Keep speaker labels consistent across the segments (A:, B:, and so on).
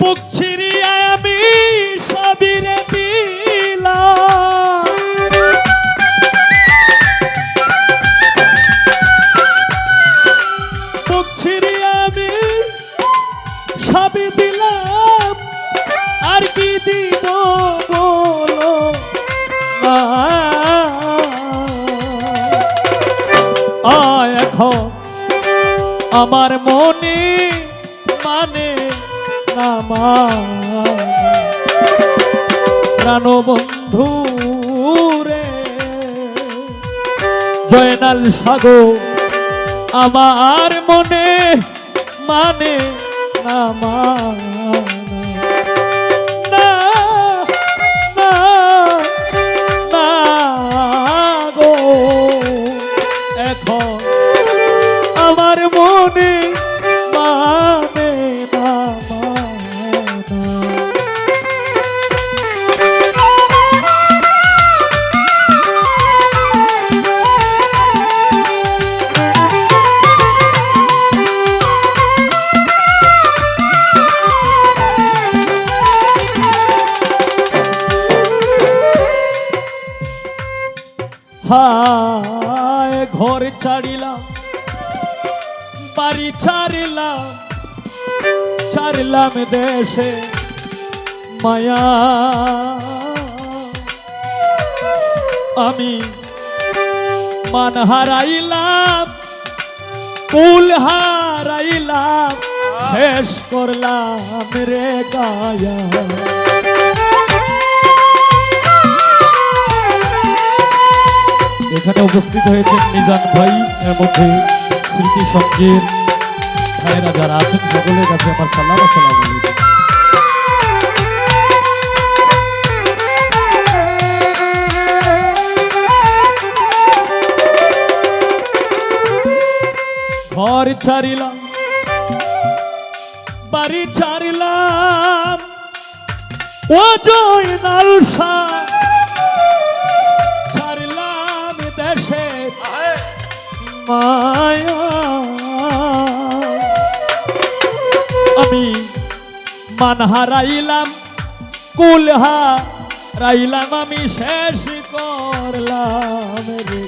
A: বুক ছিড়িয়া আমি সবিরে দিলাম বুক আমি সবই আর কি দিব বলো আমার প্রাণবন্ধু রে। জয়নাল সাগর আমার মনে মানে না ছাড়িলাম, বাড়ি ছাড়িলাম ছাড়িলাম দেশে মায়া। আমি মান হারাইলাম কুল হারাইলাম, শেষ করলাম রে গায়া এখানে উপস্থিত হয়েছেন নিজান ভাই, এর মধ্যে স্মৃতি সঙ্গীর ভাইয়েরা যারা আছেন, সকলের কাছে আমার সালাম, আসসালাম ঘর ছাড়িলাম, বাড়ি ছাড়িলাম ও জয়নাল শাহ মায়া আমি মান হারাইলাম কুল হারাইলাম আমি শেষ করলাম রে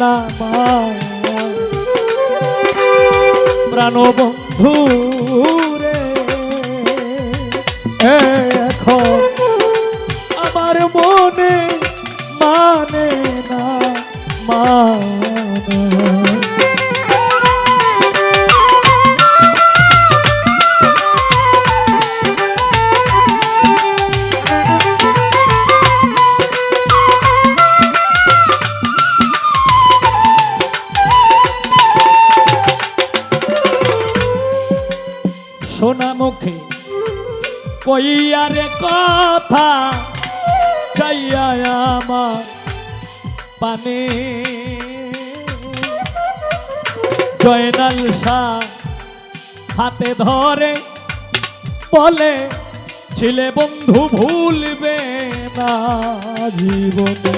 A: না প্রাণ বন্ধু রে এখন আমার মনে মানে না মানে সোনা মুখে কইয়ারে কথা চাইয়া আমার পানে। জয়নাল শাহ হাতে ধরে বলে, ছিলে বন্ধু ভুলবে না জীবনে।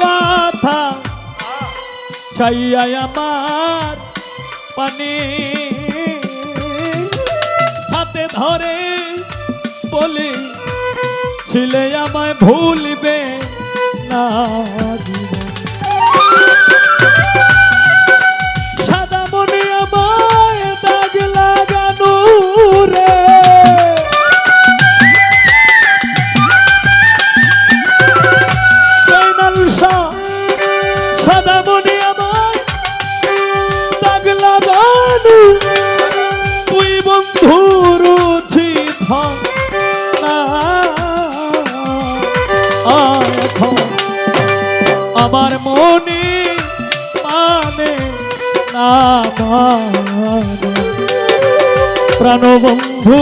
A: কথা চাইয়া আমার পানি। হাতে ধরে বলি ছিলে আমায় ভুলবে না। মানে প্রাণবন্ধু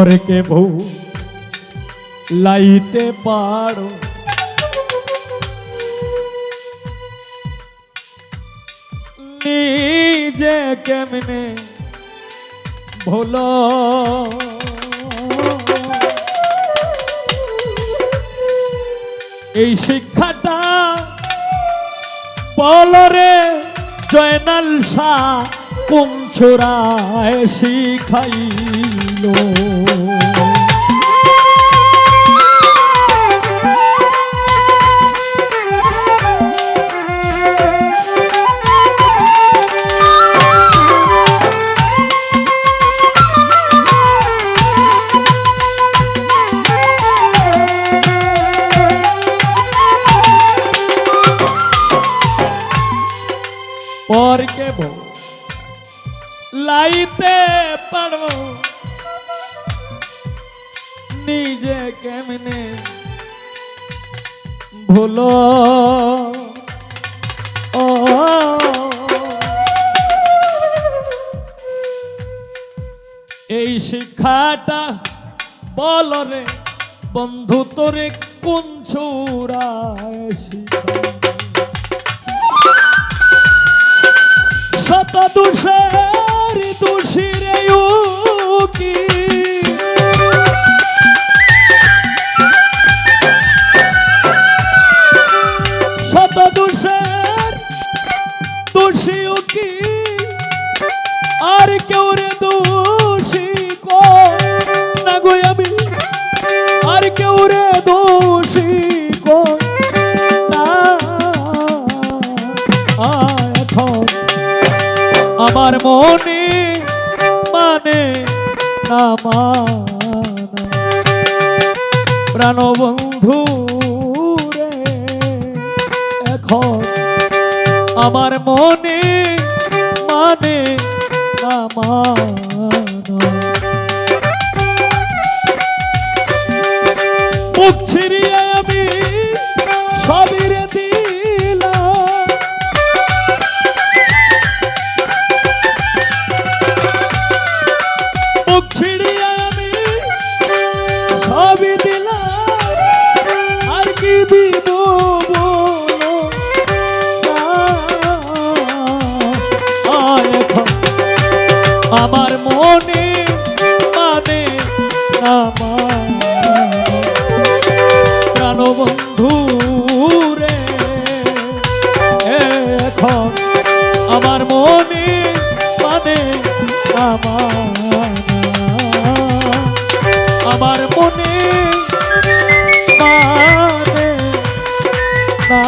A: পরকে বউ লাইতে পারো? নিজে কেমনে ভুলো? এই শিক্ষাটা বলরে জয়নাল শাহ, কোন ছোড়ায় শিখাইল? পরকে বউ লাইতে পারব। নিজে কেমনে ভুলো? ও। এই শিক্ষাটা বল রে, বন্ধু, তোরে কোন ছুড়ায় শিখায় শত দুষের দুষিরে কি শত দুষের দুষিও কি আর কেউ রে দোষী কো না গো আমি। আর কেউ রে দোষী আমার মনে মানে প্রাণবন্ধু রে এখন আমার মনে মানে না আমার মনে মানে আমার প্রাণবন্ধু রে এখন আমার মনে মানে আমার আমার মনে মানে না।